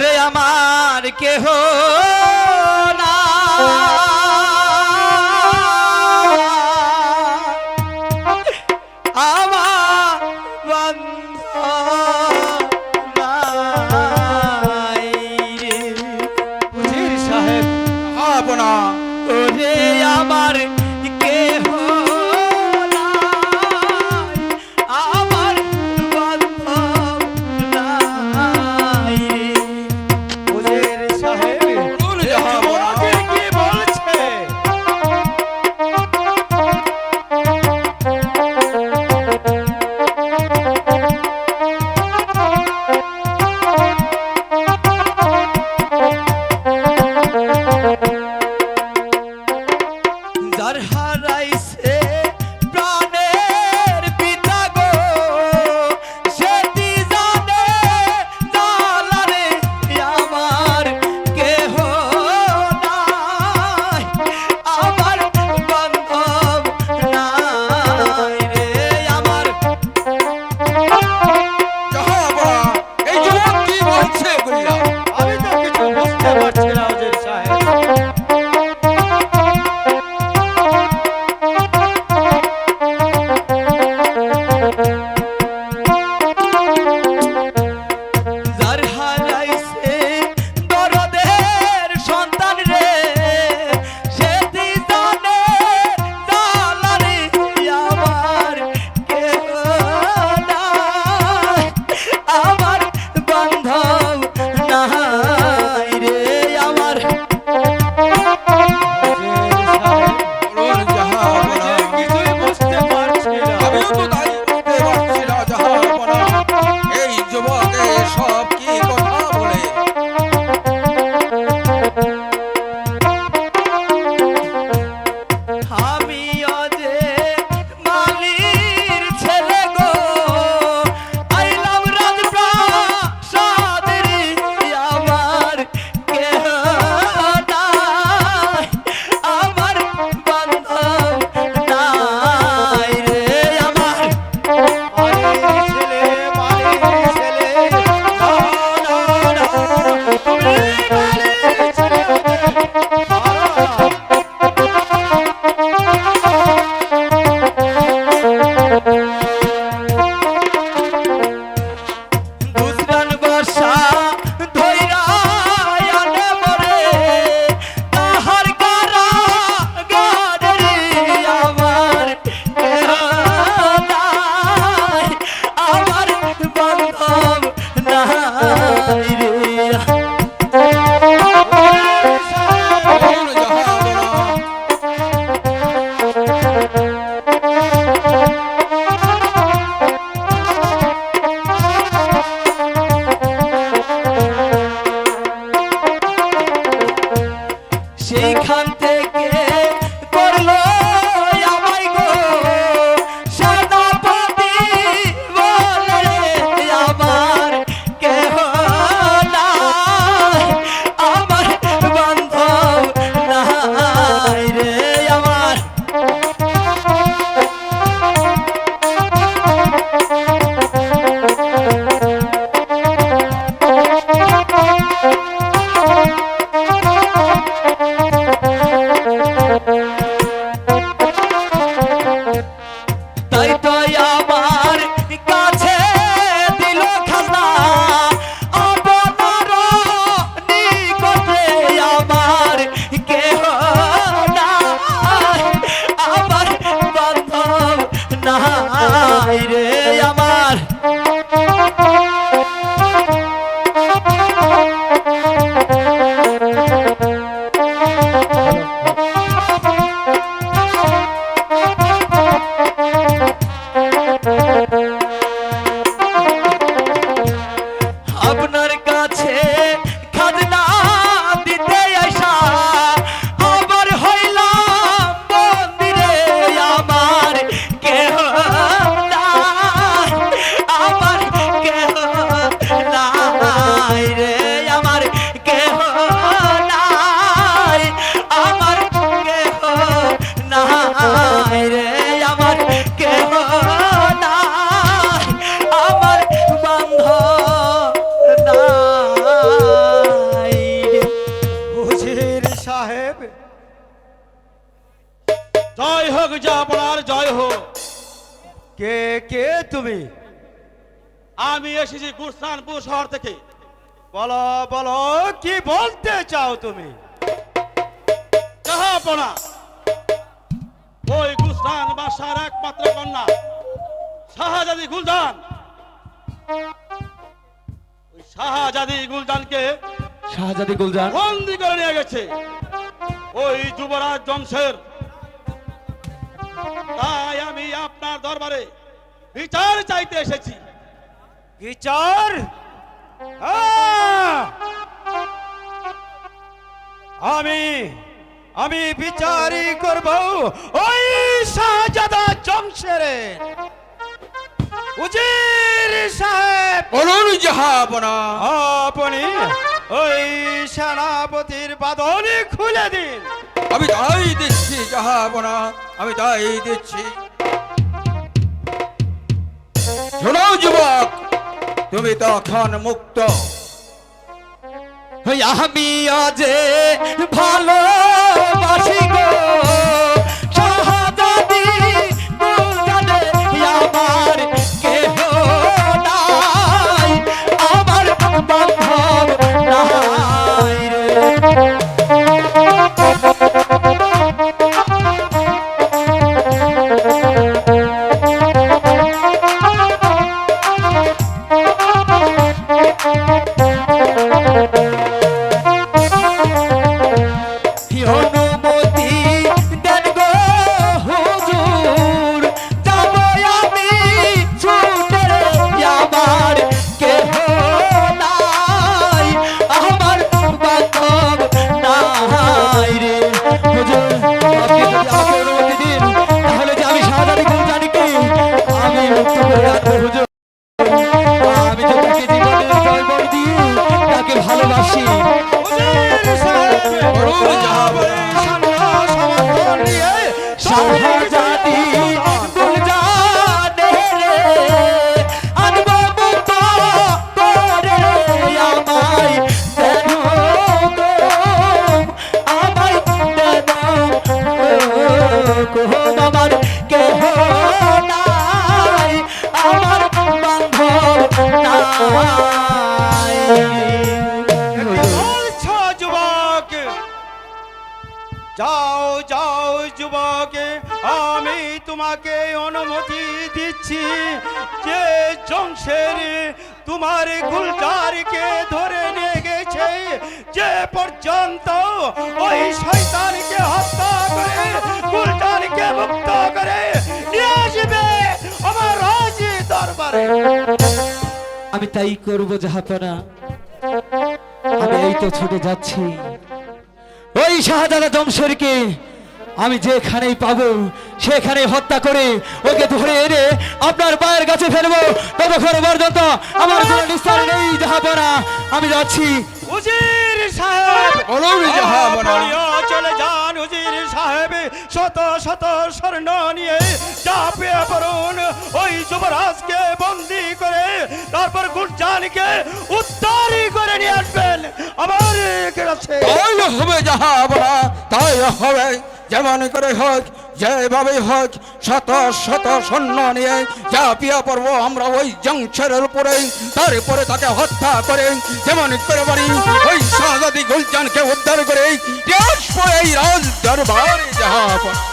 ওরে আমার কেহ না। আমার হারাইছে জাহাপনার জয় হোক। কে কে তুমি? আমি এসেছি গুরস্তানপুর শহর থেকে। বলো বলো কি বলতে চাও তুমি? জাহাপনা ওই গুরস্তান বাসার একমাত্র কন্যা শাহজাদি গুলদান ওই শাহজাদি গুলজানকে শাহজাদি গুলজার বন্দি করে নিয়ে গেছে। ওই যুবরাজ জমশের তাই আমি আপনার দরবারে বিচার চাইতে এসেছি। বিচার? আমি আমি বিচারই করব ওই শাহজাদা জমশেরে উজির সাহেব। বলুন জাহাপনা আপনি ওই সেনাপতির বাদনে খুলে দিন। আমি তাই দিচ্ছি জাহাপনা আমি তাই দিচ্ছি। শোনো যুবক, তুমি তখন মুক্ত। আমি আজে ভালো যাও যাও যুবক, আমি তোমাকে অনুমতি দিচ্ছি যে জংশের তোমার গুলজারকে ধরে নিয়ে গেছে। যে পর্যন্ত ওই শয়তানকে হত্যা করে, গুলজারকে মুক্ত করে নিয়ে আসবে আমার রাজ দরবারে আমি তাই করব জাহাপনা আমি এই তো ছুটে যাচ্ছি। ওই শাহজাদা জমশেরকে আমি যেখানেই পাবো সেখানে হত্যা করে ওকে ধরে এনে আপনার পায়ের কাছে ফেলব। ততক্ষণ পর্যন্ত আমার কোনো নিস্তার নেই জাহাপনা আমি যাচ্ছি। উজির সাহেব। শত শত স্বর্ণ নিয়ে চাপিয়ে পড়ুন। ওই যুবরাজকে বন্দি করে তারপর গুরজানকে উত্তারি করে নিয়ে আসবেন। আমার কাছে। তাই হবে তাই হবে, যেমন করে হোক যেভাবে হোক, শত শত সৈন্য নিয়ে ঝাঁপিয়ে পর্ব আমরা ওই জংশনের উপরে তারপরে তাকে হত্যা করে, যেমন করে পারি ওই শাহজাদি গুলজানকে উদ্ধার করে এই রাজ দরবারে জাহাপনা